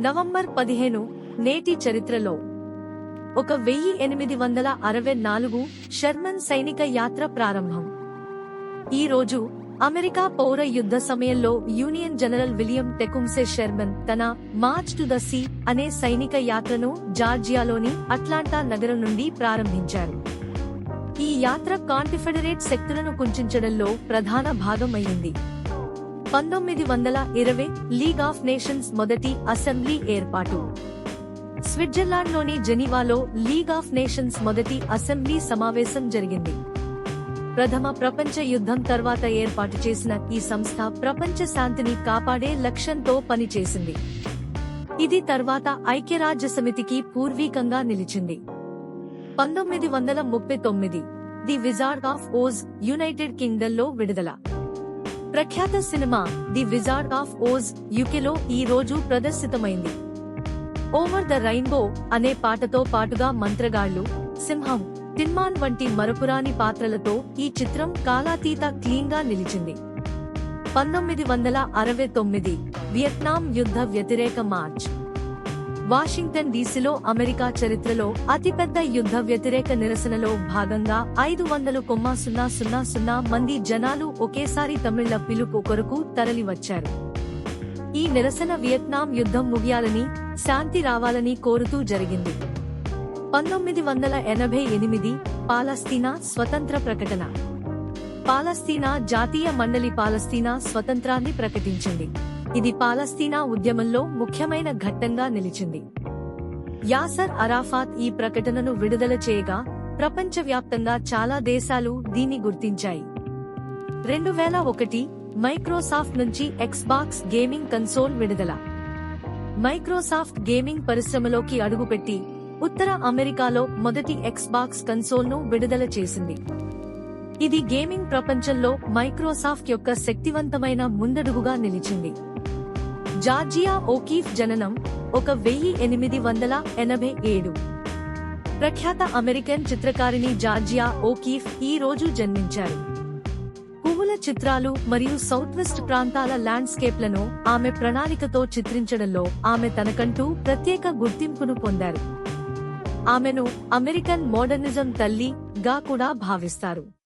November పదిహేను నేటి చరిత్రలో ఒక వెయ్యి ఎనిమిది వందల అరవై నాలుగు షర్మన్ సైనిక యాత్ర ప్రారంభం. ఈ రోజు అమెరికా పౌర యుద్ధ సమయంలో union general William Tecumseh Sherman తన మార్చ్ టు ద సీ అనే సైనిక యాత్రను జార్జియాలోని అట్లాంటా నగరం నుండి ప్రారంభించారు. ఈ యాత్ర కాంటిఫెడరేట్ శక్తులను కుంచడంలో ప్రధాన భాగం అయింది పంతొమ్మిది వందల ఇరవై లీగ్ ఆఫ్ నేషన్స్ మొదటి అసెంబ్లీ ఏర్పాటు. స్విట్జర్లాండ్లోని జెనీవాలో లీగ్ ఆఫ్ నేషన్స్ మొదటి అసెంబ్లీ సమావేశం జరిగింది. ప్రథమ ప్రపంచ యుద్ధం తర్వాత ఏర్పాటు చేసిన ఈ సంస్థ ప్రపంచ శాంతిని కాపాడే లక్ష్యంతో పనిచేసింది. ఇది తర్వాత ఐక్యరాజ్య సమితికి పూర్వీకంగా నిలిచింది. పంతొమ్మిది వందల ముప్పై తొమ్మిది the Wizard of Oz United కింగ్డమ్లో విడుదల. ప్రఖ్యాత cinema the Wizard of Oz యుకెలో ఈ రోజు ప్రదర్శితమైంది. ఓవర్ ద రైన్బో అనే పాటతో పాటుగా మంత్రగాళ్ళు సింహం తిన్మాన్ వంటి మరపురాని పాత్రలతో ఈ చిత్రం కాలాతీత క్లీన్గా నిలిచింది. పంతొమ్మిది వందల అరవై తొమ్మిది వియత్నాం యుద్ధ వ్యతిరేక మార్చ్. వాషింగ్టన్ డీసీలో అమెరికా చరిత్రలో అతిపెద్ద యుద్ధ వ్యతిరేక నిరసనలో భాగంగా ఐదు వందలు కొమ్మ సున్నా సున్నా సున్నా మంది జనాలు ఒకేసారి తమిళ పిలుపు కొరకు తరలివచ్చారు. ఈ నిరసన వియత్నాం యుద్ధం ముగియాలని శాంతి రావాలని కోరుతూ జరిగింది. పంతొమ్మిది వందల ఎనభై ఎనిమిది పాలస్తీనా స్వతంత్ర ప్రకటన. పాలస్తీనా జాతీయ మండలి పాలస్తీనా స్వతంత్రాన్ని ప్రకటించింది. ఇది పాలస్తీనా ఉద్యమంలో ముఖ్యమైన ఘట్టంగా నిలిచింది. యాసర్ అరాఫాత్ ఈ ప్రకటనను విడుదల చేయగా ప్రపంచవ్యాప్తంగా చాలా దేశాలు దీన్ని గుర్తించాయి. రెండు వేల ఒకటి మైక్రోసాఫ్ట్ నుంచి ఎక్స్బాక్స్ గేమింగ్ కన్సోల్ విడుదల. మైక్రోసాఫ్ట్ గేమింగ్ పరిశ్రమలోకి అడుగుపెట్టి ఉత్తర అమెరికాలో మొదటి ఎక్స్బాక్స్ కన్సోల్ను విడుదల చేసింది. ఇది గేమింగ్ ప్రపంచంలో మైక్రోసాఫ్ట్ యొక్క శక్తివంతమైన ముందడుగుగా నిలిచింది. జార్జియా ఓకీఫ్ జననం ఒక వెయ్యి ఎనిమిది వందల ఎనభై ఏడు. ప్రఖ్యాత అమెరికన్ చిత్రకారిణి జార్జియా ఓకీఫ్ ఈ రోజు జన్మించారు. పువ్వుల చిత్రాలు మరియు సౌత్ వెస్ట్ ప్రాంతాల ల్యాండ్స్కేప్లను ఆమె ప్రణాళికతో చిత్రించడంలో ఆమె తనకంటూ ప్రత్యేక గుర్తింపును పొందారు. ఆమెను అమెరికన్ మోడర్నిజం తల్లి గా కూడా భావిస్తారు.